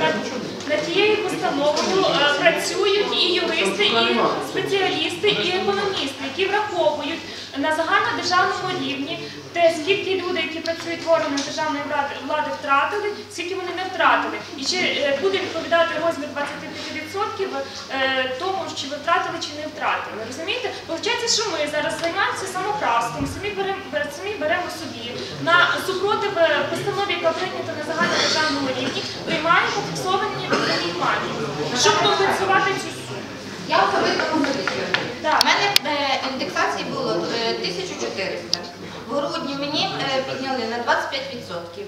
that тією постановою е, працюють і юристи, і спеціалісти, і економісти, які враховують на загальнодержавному рівні те, скільки люди, які працюють в органах державної влади, втратили, скільки вони не втратили. І чи е, буде відповідати розмір 25% е, тому, чи ви втратили, чи не втратили. Розумієте? Получається, що ми зараз займаємося самоправством, самі беремо самі беремо собі на супротив постанові, яка прийнята на загальнодержавному рівні, приймаємо фіксовані щоб компенсувати цю суму. Я особисто. Так. У мене е, індексації було е, 1400. В грудні мені е, підняли на 25%.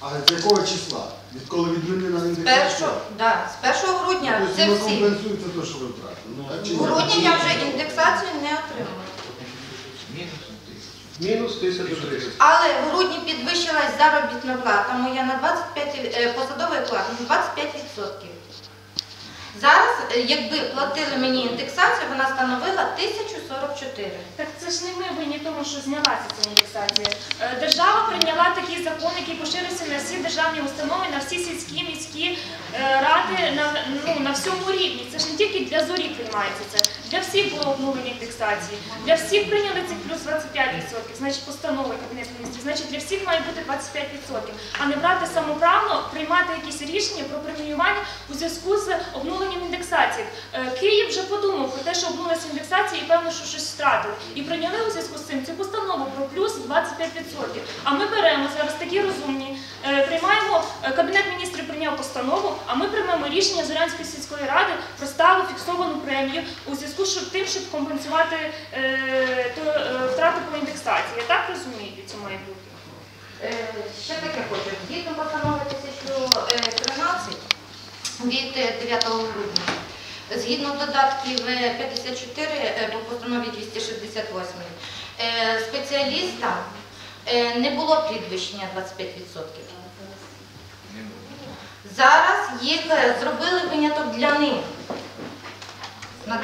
А з якого числа? Відколи відмінена З індексація? першого, да, з 1 грудня Тобто це воно всі. компенсується те, що ви втратили. так чи ні? В грудні я вже індексацію не отримала. Мінус 1300. Але в грудні підвищилась заробітна плата моя на 25, е, посадовий оклад на 25%. Зараз, е, якби платили мені індексацію, вона становила 1044. Так це ж не ми винні тому, що знялася ця індексація. Е, Держава прийняла такий закон, який поширився на всі державні установи, на всі сільські міські е, ради, на, ну, на всьому рівні. Це ж не тільки для зорі приймається це. Для всіх було обновлення індексації. Для всіх прийняли цих плюс 25%, значить постанови Кабінету міністрів. Значить для всіх має бути 25%. А не брати самоправно, приймати якісь рішення про преміювання у зв'язку з обновленням індексації. Е, Київ вже подумав про те, що обнулася індексація і певно, що щось втратили. І прийняли у зв'язку з цим цю постанову про плюс 25%. А ми беремо зараз такі розумні, приймаємо, е, Кабінет міністрів прийняв постанову, а ми приймемо рішення Зорянської сільської ради про сталу фіксовану премію у зв'язку з тим, щоб компенсувати е, е, втрати по індексації. Я так розумію, це має бути. Е, Ще таке хочу. Згідно постанови 1013 від е, 9 грудня, згідно додатків е, 54 е, по постанові 268, е, спеціалістам е, не було підвищення 25%. Зараз їх е, зробили виняток для них на 25%.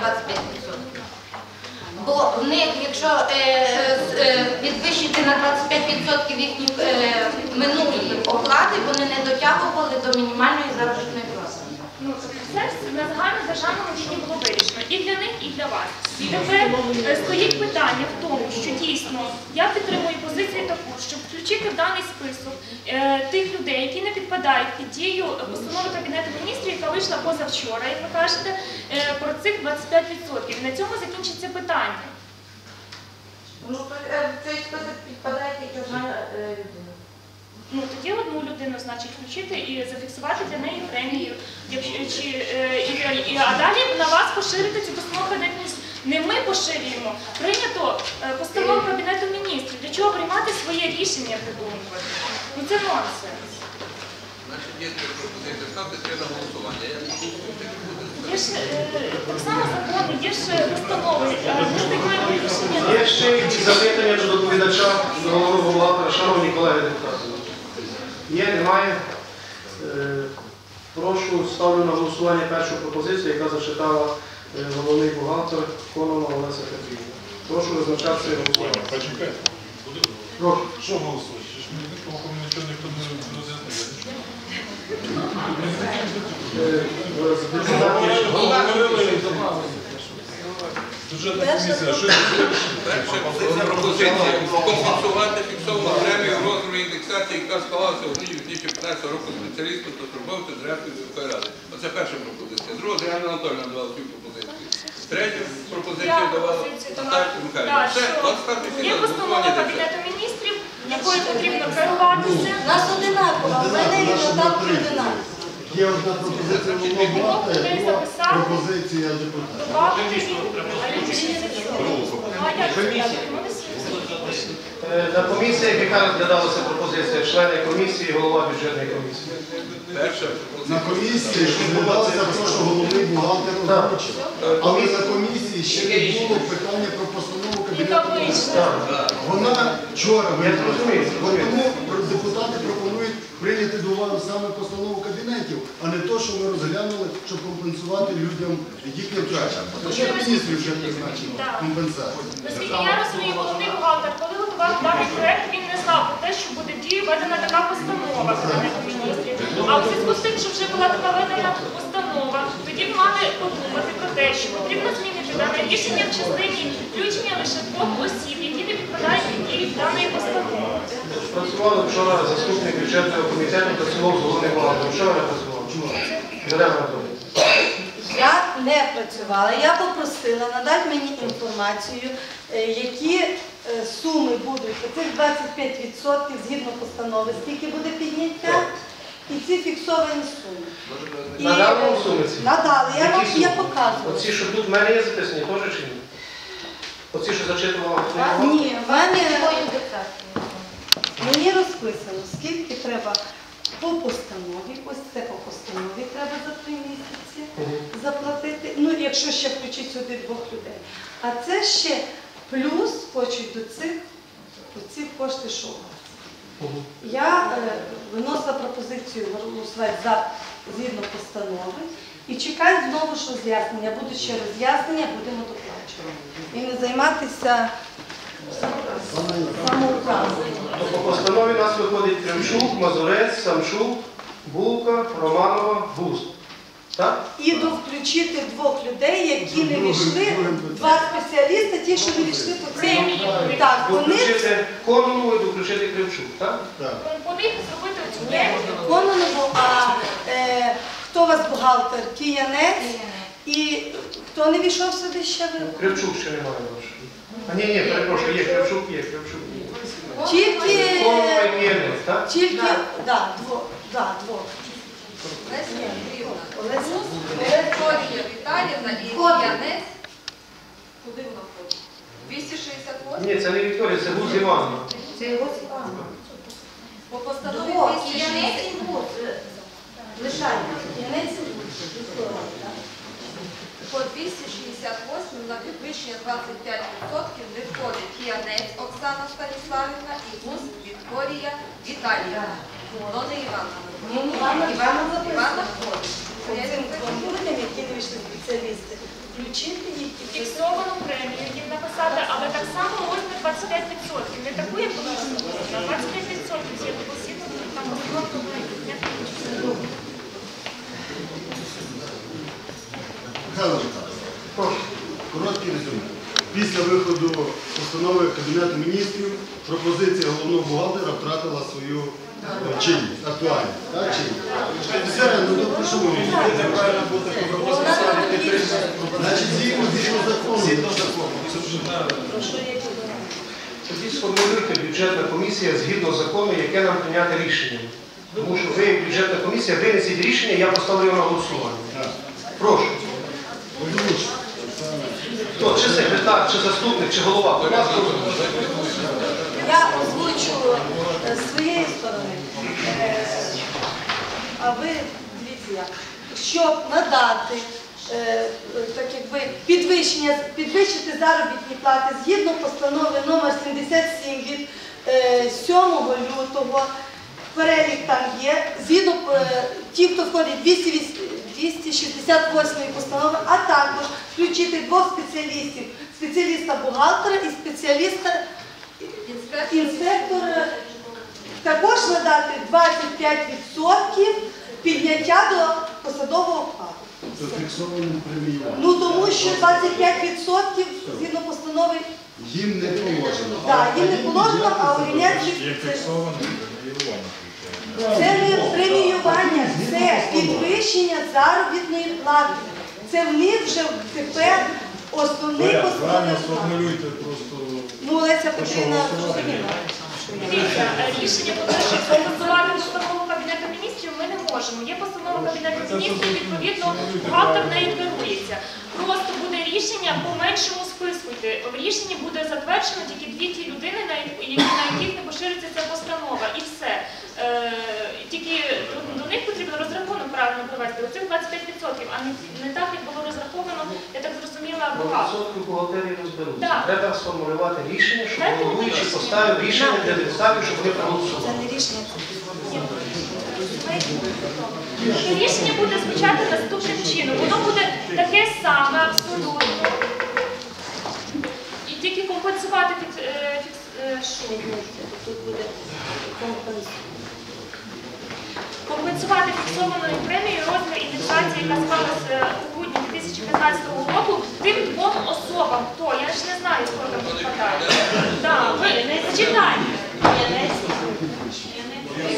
Бо в них, якщо е, з- е, підвищити на 25% їхні е, минулі оплати, вони не дотягували до мінімальної заробітної плати. Ну, це ж на загальнодержавному рівні було вирішено і для них, і для вас. І тепер е, стоїть питання в тому, що дійсно я підтримую позицію таку, щоб включити в даний список е, тих людей, які не підпадають під дію постанови Кабінету міністрів, яка вийшла позавчора, як ви кажете, е, про цих 25%. На цьому закінчиться питання. Ну, е, список підпадає тільки одна людина. Ну тоді одну людину, значить, включити і зафіксувати для неї премію. Якщо чи е, і, і, а далі на вас поширити цю постанову Кабінету міністрів. Не ми поширюємо. Прийнято е, постанову Кабінету міністрів. Для чого приймати своє рішення придумувати? Ну це нонсенс. Значить, є три пропозиції. Ставте три на голосування. Я не. Є ж е, так само закони, є ж постанови. Е, Ми ж приймаємо рішення. Є ще якісь запитання до доповідача, до голови шановні колеги депутати? Є, немає. Е, Прошу ставлю на голосування першу пропозицію, яка зачитала е, головний бухгалтер Конова Олеся Петрівна. Прошу визначатися і голосувати. Почекайте. Прошу. Що голосуєш? Мені нічого ніхто не роз'яснив. Бюджетна комісія, що Перша пропозиція компенсувати фіксовану премію в розмірі індексації, яка склалася у грудні 2015 року спеціалісту та службовцю директорів міської ради. Оце перша пропозиція. Друга Зоряна Анатольовна давала цю пропозицію. Третю пропозицію давала Наталія Михайлівна. Все, що от ставте всі Є на постанова. Кабінету міністрів, якою потрібно керуватися. Нас одинаково, в мене і три. одинакові. Є одна пропозиція була записати. пропозиція депутата. Ну? Ну. Е, На комісіях, яка розглядалася пропозиція, члени комісії, голова бюджетної комісії. На комісії розглядалося те, що головний бухгалтер озвучив. Але на комісії ще не було питання про постанову Кабінету. Вона вчора Я От зрозумів. Тому про- депутати пропонують прийняти до уваги саме постанову кабінетів, а не то, що ми розглянули, щоб компенсувати людям їхнє втрачення. Кабінет міністрів вже призначено компенсацію. Наскільки я розумію, головний бухгалтер, коли готував даний проект, він не знав про те, що буде дію введена така постанова Кабінету міністрів. А у зв'язку з тим, що вже була така видана установа, тоді мали подумати про те, що потрібно змінити дане рішення в частині включення лише двох осіб, які не підпадають Працювали вчора заступник бюджетного комітету, працював з головним ви не працювали? Чому? Я не працювала. Я попросила надати мені інформацію, е, які е, суми будуть оцих 25% згідно постанови, скільки буде підняття, і ці фіксовані суми. Надали вам е, суми ці? Надали, я вам я показую. Оці, що тут в мене є записані, теж чи ні? Оці, що зачитувала Ні, в мене мені розписано, скільки треба по постанові, ось це по постанові треба за три місяці заплатити. Ну, якщо ще включити сюди двох людей. А це ще плюс хочуть до цих, до цих кошти, що Я е, виносила пропозицію голосувати за згідно постанови і чекаю знову, що з'яснення. Будуть ще роз'яснення, будемо доплачувати. І не займатися самоуправством. По постанові нас виходить Кремчук, Мазурець, Самчук, Булка, Романова, Буст. Так? І довключити двох людей, які не війшли, два спеціалісти, ті, що не війшли, то це так, вони Доключити Конову і доключити Кремчук, так? Так. По зробити оцю премію. виконано, а е, хто у вас бухгалтер? Киянець і хто не війшов сюди ще ви? Кривчук ще немає вашого. А ні, ні, перепрошую, є Кривчук, є Кривчук. Тільки, Конова і Киянець, так? тільки, да, двох, да, двох. Олеся. Вікторія Віталіївна і. Янець. Куди вона входить? 268. Ні, це не Вікторія, це Гуз Івановна. Це його Світлана. По постанові Двох. 260. Киянець і Гуз. Лишаємо. Киянець і Гуз. Так. По 268 на підвищення 25% не входить Янець Оксана Станіславівна і Гуз Вікторія Віталіївна. Но не Іванна. Ні, ні, Івана, спеціалісти, включити їх і Фіксовану премію їм написати, але так само розмір 25%. Не таку, як була а 25% згідно посіду, там постановка буде підняти. Михайло Михайлович, короткий резюме. Після виходу постанови Кабінету міністрів пропозиція головного бухгалтера втратила свою е, чинність, актуальність. Ну? Значить, згідно згідно закону. Тоді сформулюйте бюджетна комісія згідно закону, яке нам прийняти рішення. Тому що ви, бюджетна комісія, винесіть рішення, я поставлю його на голосування. Прошу. Озвучте. Хто? Чи секретар, чи заступник, чи голова? Будь ласка, Я озвучу е, з своєї сторони, Е, а ви дивіться як, щоб надати е, е, так якби підвищення, підвищити заробітні плати згідно постанови номер 77 від е, 7 лютого. Перелік там є, згідно е, ті, хто входить 208 268 постанови, а також включити двох спеціалістів, спеціаліста бухгалтера і спеціаліста інспектор також надати 25% підняття до посадового окладу. То фіксованому преміюванню. Ну тому що 25% згідно постанови Їм не положено. да, їм не положено, а Є це, фіксовано преміювання. це не преміювання, це підвищення заробітної плати. Це в них вже тепер основний Правильно сформулюйте просто. Ну, Леся Петрівна зрозуміла. Дивіться, рішення по-перше, застосувати постанову Кабінету міністрів ми не можемо. Є постанова Кабінету міністрів, відповідно, бухгалтер нею керується. Просто буде рішення по меншому списку. В рішенні буде затверджено тільки дві ті людини, на яких не пошириться ця постанова. І все. Е, Тільки до- них потрібно розрахунок правильно провести. Оцих 25%, а не, так, як було розраховано, я так зрозуміла, бухгалтер. Відсотки бухгалтерії розберуться. Треба сформулювати рішення, щоб головуючий рішення. поставив рішення для депутатів, щоб вони проголосували. Це не рішення, І рішення буде звучати наступним чином. Воно буде таке саме абсолютно. І тільки компенсувати фікс, е, е, що? Компенсувати фіксованою премією розмір індексації, яка склалася у грудні 2015 року, тим двом особам. Хто? Я ж не знаю, хто там підпадає. Так, ви не зачитайте.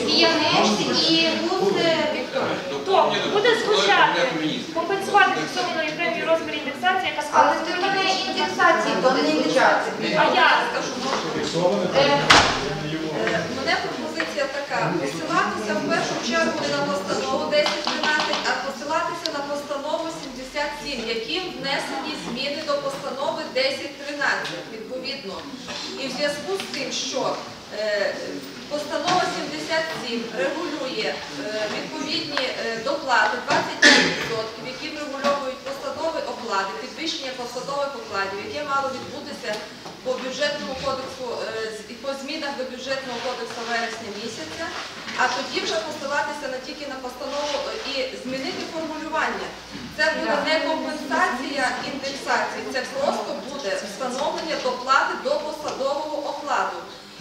Янець і Вікторія. Тобто буде звучати компенсувати фіксованою премією розмір індексації, яка Але в мене індексації, то не індексації. А я Скажу, можу. Е, Е, Мене пропозиція така: посилатися в першу чергу не на постанову 1013, а посилатися на постанову 77, яким внесені зміни до постанови 1013, відповідно. І в зв'язку з тим, що постанова 77 регулює е, відповідні е, доплати 25%, які врегульовують посадові оклади, підвищення посадових окладів, яке мало відбутися по бюджетному кодексу е, і по змінах до бюджетного кодексу вересня місяця, а тоді вже посилатися не тільки на постанову е, і змінити формулювання. Це буде не компенсація індексації, це просто буде встановлення доплати до посадового окладу.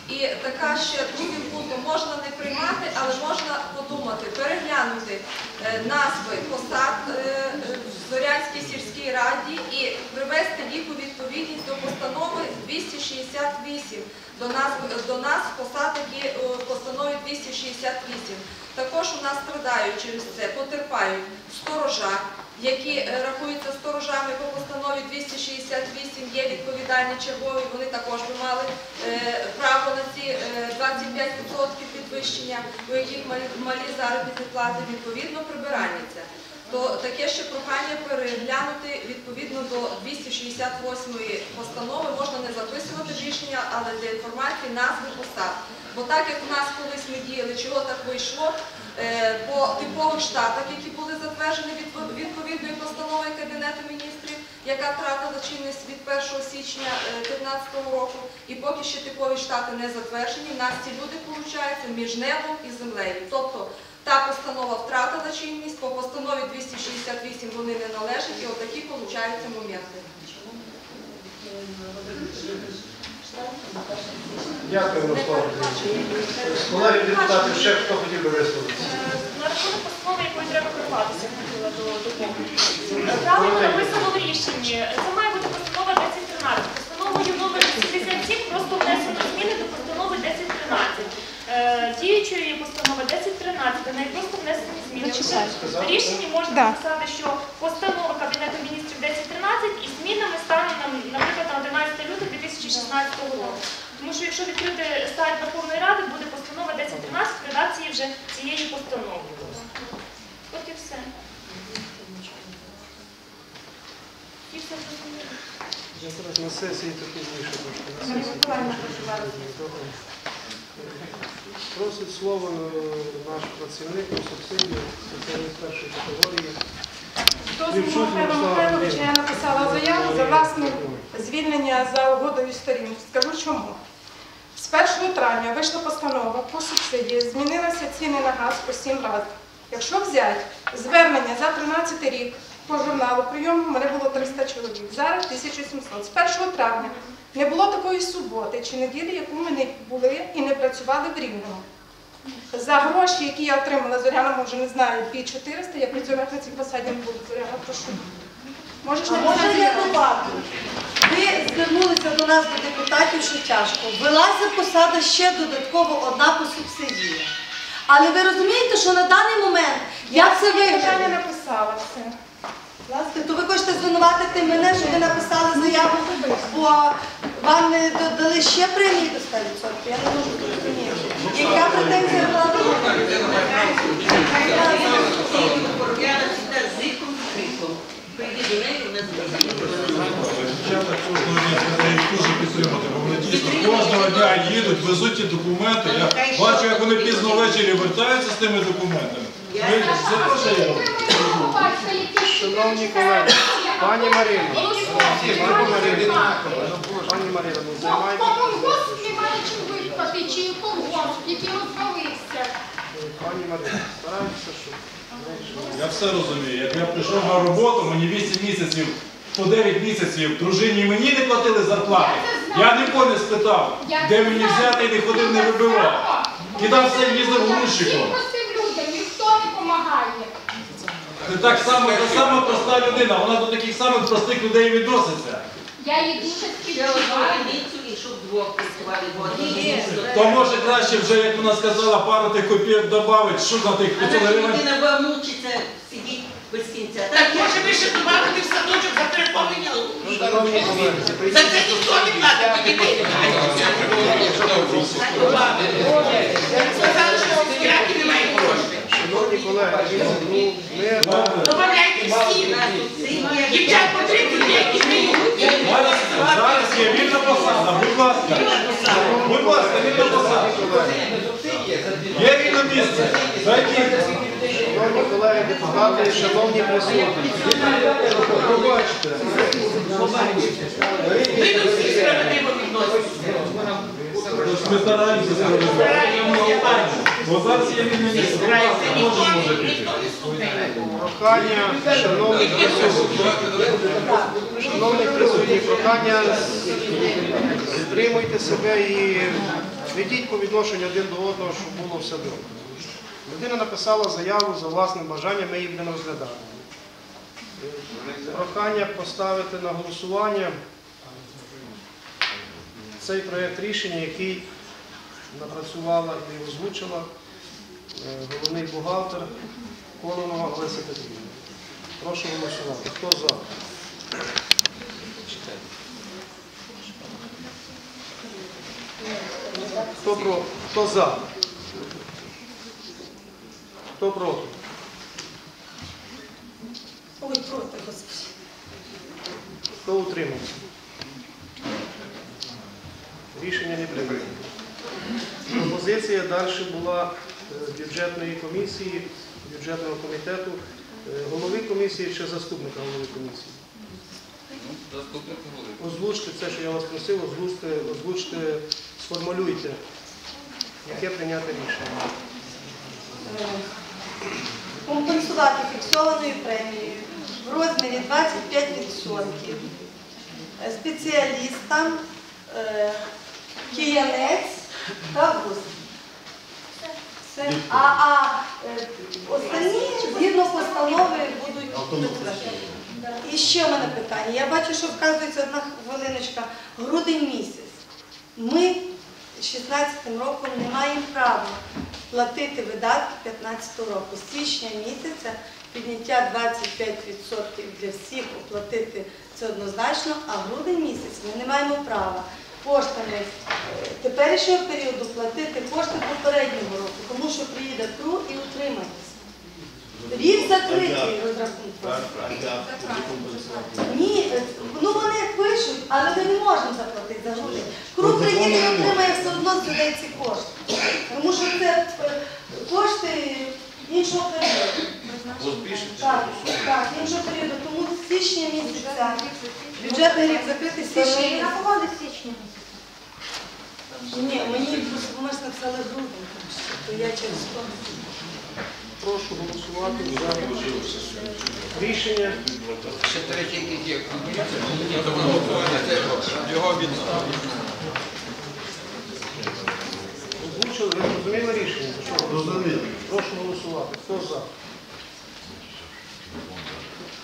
І така ще другим пунктом можна не приймати, але можна подумати, переглянути е, назви посад е, е, в Зорянській сільській раді і привести їх у відповідність до постанови 268, до назв до нас посад, які е, в постанові 268. Також у нас страдають через це, потерпають сторожа, які е, рахуються сторожами по постанові 268, є відповідальні чергові, вони також би мали е, право на ці е, 25% підвищення, у яких малі, заробітні плати, відповідно прибиральниця. То таке ще прохання переглянути відповідно до 268 постанови, можна не записувати рішення, але для інформації назви посад. Бо так як у нас колись ми діяли, чого так вийшло, е, по типових штатах, які були затверджені відпо- відповідною постановою Кабінету міністрів, яка втратила чинність від 1 січня 2015 року, і поки ще типові штати не затверджені, нас ці люди получаються між небом і землею. Тобто та постанова втратила чинність, по постанові 268 вони не належать, і отакі получаються моменти. Дякую, Андрійович. Колеги депутати, ще хто хотів би висловитися? на рахунок постанови, якою треба керуватися, хотіла до. Правильно написано в рішенні. Це має бути постанова 1013. Постановою номер 87 просто внесено зміни до постанови 1013. Е, Діючої є постанова 1013, до неї просто внесені зміни. В рішенні можна написати, що постанова Кабінету міністрів 1013 і змінами станом, на- наприклад, на 11 лютого 2016 року. Тому що якщо відкрити сайт Верховної Ради, буде постанова 1013 в редакції вже цієї постанови. От і все. І все зрозуміло. На сесії то пізніше трошки. На сесії. Просить слово е, наш працівник по субсидію соціальної першої категорії. Дозволу Дівчук Михайла Мирослава Михайловича я написала заяву за власне звільнення за угодою сторін. Скажу чому. З 1 травня вийшла постанова по субсидії, змінилися ціни на газ по 7 разів. Якщо взяти звернення за 13 рік по журналу прийому, в мене було 300 чоловік, зараз 1700. З 1 травня не було такої суботи чи неділі, яку ми не були і не працювали в Рівному. За гроші, які я отримала, Зоряна, може, не знаю, під 400, я працюю на цій посаді не буду. Зоряна, прошу. Можеш А написати може я заяву? добавлю? Ви звернулися до нас, до депутатів, що тяжко. Велася посада ще додатково одна по субсидії. Але ви розумієте, що на даний момент, як це питання виглядає? написала все. Ласка, то ви хочете звинуватити мене, що ви написали заяву, бо вам не додали ще премії до 100%? Я не можу. Яка претензія була Я кожного дня їдуть, везуть ті документи. Я бачу, як вони пізно ввечері вертаються з тими документами. Ми- Це теж є. Шановні колеги, пані Пані Марино, ну займайте. немає чим виплати, чи колгосп, який розвалився. Пані Марино, старайтеся, щоб Я все розумію. Як я прийшов на роботу, мені 8 місяців, по 9 місяців дружині мені не платили зарплати. Я нікого не спитав, де мені взяти і не ходив, не вибивав. Кидав все, їздив грузчиком. Всім простим людям ніхто не Це так само, та сама проста людина, вона до таких самих простих людей відноситься. Я її дуже співчуваю. То може краще вже, як вона сказала, пару тих копійок додати, що на тих 500 гривень. людина буде мучиться, сидіть без кінця. Так може ви ще добавити в садочок за переповнення? Шановні колеги, За це ніхто не платить, підійди. Сказали, що в сільській раді немає грошей. шановні колеги, ну, ми Добавляйте всі. Дівчат по 30 які Зараз є вільна посада, будь ласка. Будь ласка, вільна посада. Є вільне місце. Зайдіть. Шановні колеги депутати, шановні присутні, пробачте, Ви до всіх справедливо відноситеся. Ми стараємося. Бо зараз є вільне місце. Будь ласка, Ніхто може піти. ніхто не слухає. прохання, шановні присутні, шановні присутні, прохання, підтримуйте себе і ведіть по відношенню один до одного, щоб було все добре. Людина написала заяву за власним бажанням, ми її будемо розглядати. Прохання поставити на голосування цей проєкт рішення, який напрацювала і озвучила головний бухгалтер Колонова Олеся Петрівна. Прошу голосувати. Хто за? Хто, про... Хто за? Хто проти? Ой, проти, господи. Хто утримався? Рішення не прийнято. Пропозиція далі була бюджетної комісії, бюджетного комітету, е, голови комісії чи заступника голови комісії. Заступник голови. Озвучте це, що я вас просив, озвучте, озвучте, сформулюйте, яке прийняти рішення. Е, Компенсувати фіксованою премією в розмірі 25% е, спеціалістам е, Киянець та ВУЗ. А, а е, останні згідно постанови будуть підтверджені. І ще в мене питання. Я бачу, що вказується одна хвилиночка. Грудень місяць. Ми 16 роком не маємо права платити видатки 15 року. З січня місяця підняття 25% для всіх оплатити це однозначно, а грудень місяць ми не маємо права коштами е, теперішнього періоду платити кошти попереднього року, тому що приїде КРУ і утримається. Рік закритий розрахунок. Ні, е, ну вони пишуть, але ми не можемо заплатити за грудень. Кру приїде і отримає все одно сюди ці кошти. Тому що це е, кошти іншого періоду. Так, так, іншого періоду. Тому з січня місяця бюджетний рік закритий з січня місяця. січня. Ні, мені просто написали грудень, то я через то. Прошу голосувати за рішення. Ще третій якийсь є. Його відносно. Озвучили, ви зрозуміли рішення? Розумію. Прошу голосувати. Хто за?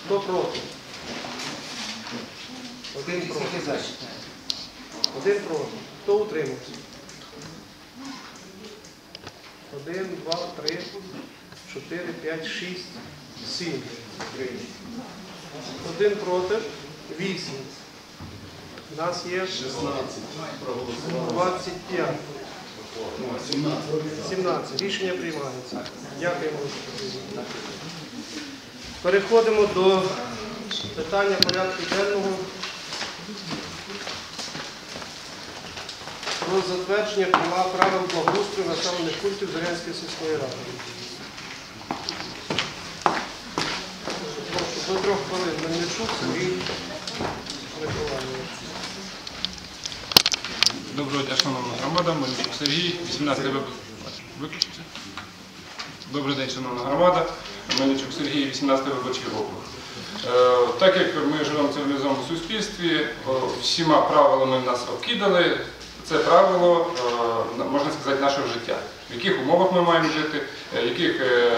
Хто проти? Один проти. Один проти. Хто утримався? Один, два, три, чотири, п'ять, шість, сім. Один проти, вісім. У нас є 25. Ну, 17. 17. Рішення приймається. Дякуємо. Переходимо до питання порядку денного про затвердження права правил благоустрою населених пунктів Зорянської сільської ради. До трьох хвилин Мельничук Сергій Миколаївич. Доброго дня, шановна громада, Мельничук Сергій, 18 випуск. Виключиться. Добрий день, шановна громада. Мельничук Сергій, 18 виборчий округ. Е, Так як ми живемо в цивілізованому суспільстві, всіма правилами нас обкидали. Це правило, е, можна сказати, нашого життя. В яких умовах ми маємо жити, в яких е,